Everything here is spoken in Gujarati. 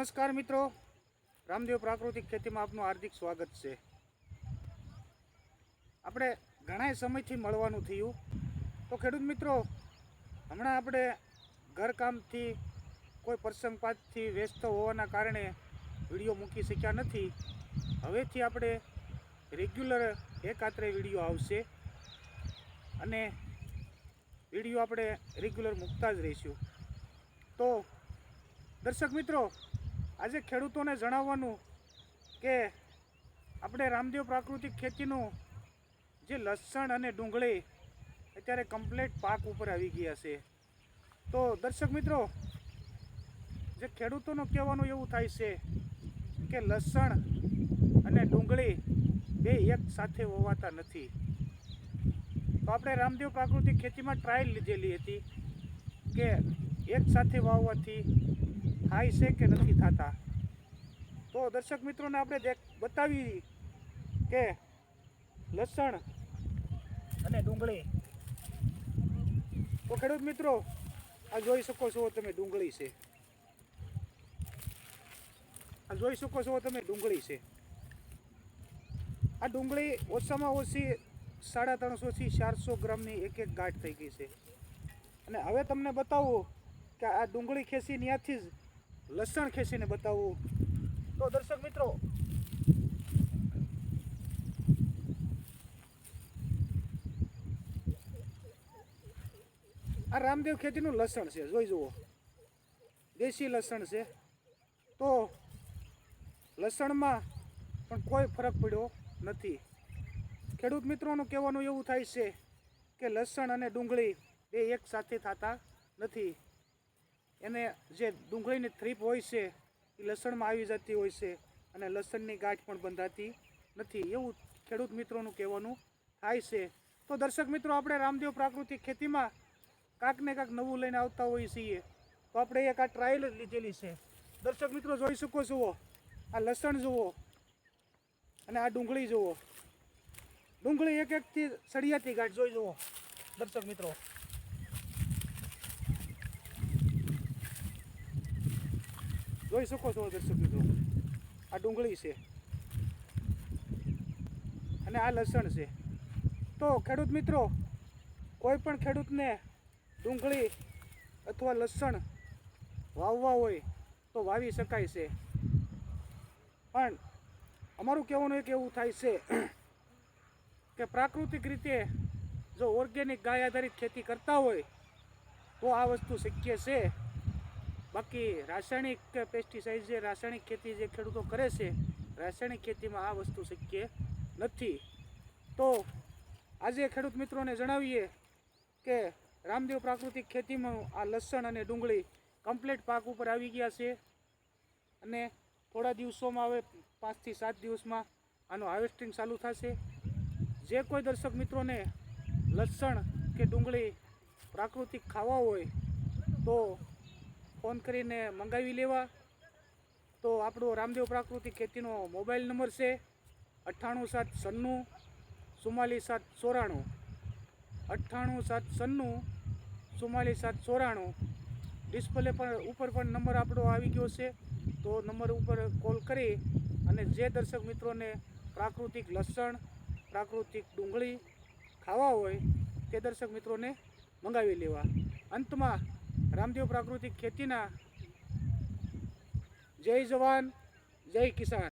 નમસ્કાર મિત્રો. રામદેવ પ્રાકૃતિક ખેતીમાં આપનું હાર્દિક સ્વાગત છે. આપણે ઘણા સમયથી મળવાનું થયું. તો ખેડૂત મિત્રો, હમણાં આપણે ઘરકામથી, કોઈ પ્રસંગપાતથી વ્યસ્ત હોવાના કારણે વીડિયો મૂકી શક્યા નથી. હવેથી આપણે રેગ્યુલર એકાત્રે વીડિયો આવશે. અને વીડિયો આપણે રેગ્યુલર મૂકતા જ રહીશું. તો દર્શક મિત્રો આજે ખેડૂતોને જણાવવાનું કે આપણે રામદેવ પ્રાકૃતિક ખેતીનું જે લસણ અને ડુંગળી અત્યારે કમ્પ્લેટ પાક ઉપર આવી ગયા છે. તો દર્શક મિત્રો, જે ખેડૂતોનું કહેવાનું એવું થાય છે કે લસણ અને ડુંગળી બે એક સાથે હોવાતા નથી. તો આપણે રામદેવ પ્રાકૃતિક ખેતીમાં ટ્રાયલ લીધેલી હતી કે એક સાથે વાવવાથી થાય છે કે નથી થતા? તો દર્શક મિત્રોને આપણે બતાવી કે લસણ અને ડુંગળી. તો ખેડૂત મિત્રો, આ જોઈ શકો છો તમે ડુંગળી છે. આ જોઈ શકો છો તમે ડુંગળી છે. આ ડુંગળી ઓછામાં ઓછી સાડા ત્રણસોથી ચારસો ગ્રામની એક એક ગાંઠ થઈ ગઈ છે. અને હવે તમને બતાવું કે આ ડુંગળી ખેંચી ત્યાંથી જ લસણ ખેંચીને બતાવું. તો દર્શક મિત્રો, આ રામદેવ ખેતીનું લસણ છે, જોઈ જુઓ. દેશી લસણ છે. તો લસણમાં પણ કોઈ ફરક પડ્યો નથી. ખેડૂત મિત્રોનું કહેવાનું એવું થાય છે કે લસણ અને ડુંગળી બે એક સાથે થતા નથી. એને જે ડુંગળીની થ્રીપ હોય છે, એ લસણમાં આવી જતી હોય છે અને લસણની ગાંઠ પણ બંધાતી નથી. એવું ખેડૂત મિત્રોનું કહેવાનું થાય છે. તો દર્શક મિત્રો, આપણે રામદેવ પ્રાકૃતિક ખેતીમાં કાંક ને કાંક નવું લઈને આવતા હોઈએ છીએ. તો આપણે એક આ ટ્રાયલ જ લીધેલી છે. દર્શક મિત્રો, જોઈ શકો જુઓ આ લસણ જુઓ અને આ ડુંગળી જુઓ. ડુંગળી એક એકથી સળિયાતી ગાંઠ, જોઈ જુઓ. દર્શક મિત્રો જોઈ શકો છો, દર્શક મિત્રો. આ ડુંગળી છે. અને આ લસણ છે. તો ખેડૂત મિત્રો, કોઈ પણ ખેડૂતને ડુંગળી અથવા લસણ વાવવા હોય તો વાવી શકાય છે. પણ અમારું કહેવાનું એક એવું થાય છે કે પ્રાકૃતિક રીતે જો ઓર્ગેનિક ગાય આધારિત ખેતી કરતા હોય તો આ વસ્તુ શક્ય છે. બાકી રાસાયણિક પેસ્ટિસાઇડ જે રાસાયણિક ખેતી જે ખેડૂતો કરે છે, રાસાયણિક ખેતીમાં આ વસ્તુ શક્ય નથી. તો આજે ખેડૂત મિત્રોને જણાવીએ કે રામદેવ પ્રાકૃતિક ખેતીમાં આ લસણ અને ડુંગળી કમ્પ્લીટ પાક ઉપર આવી ગયા છે અને થોડા દિવસોમાં હવે પાંચથી સાત દિવસમાં આનું હાર્વેસ્ટિંગ ચાલુ થશે. જે કોઈ દર્શક મિત્રોને લસણ કે ડુંગળી પ્રાકૃતિક ખાવા હોય તો ફોન કરીને મંગાવી લેવા. તો આપણો રામદેવ પ્રાકૃતિક ખેતીનો મોબાઈલ નંબર છે અઠ્ઠાણું સાત સન્નું, ચુમ્માલીસ સાત ચોરાણું. અઠ્ઠાણું સાત સન્નું, ચુમ્માલીસ સાત ચોરાણું. ડિસ્પ્લે પર ઉપર પણ નંબર આપણો આવી ગયો છે. તો નંબર ઉપર કોલ કરી અને જે દર્શક મિત્રોને પ્રાકૃતિક લસણ, પ્રાકૃતિક ડુંગળી ખાવા હોય તે દર્શક મિત્રોને મંગાવી લેવા. અંતમાં રામદેવ પ્રાકૃતિક ખેતીના. જય જવાન જય કિસાન.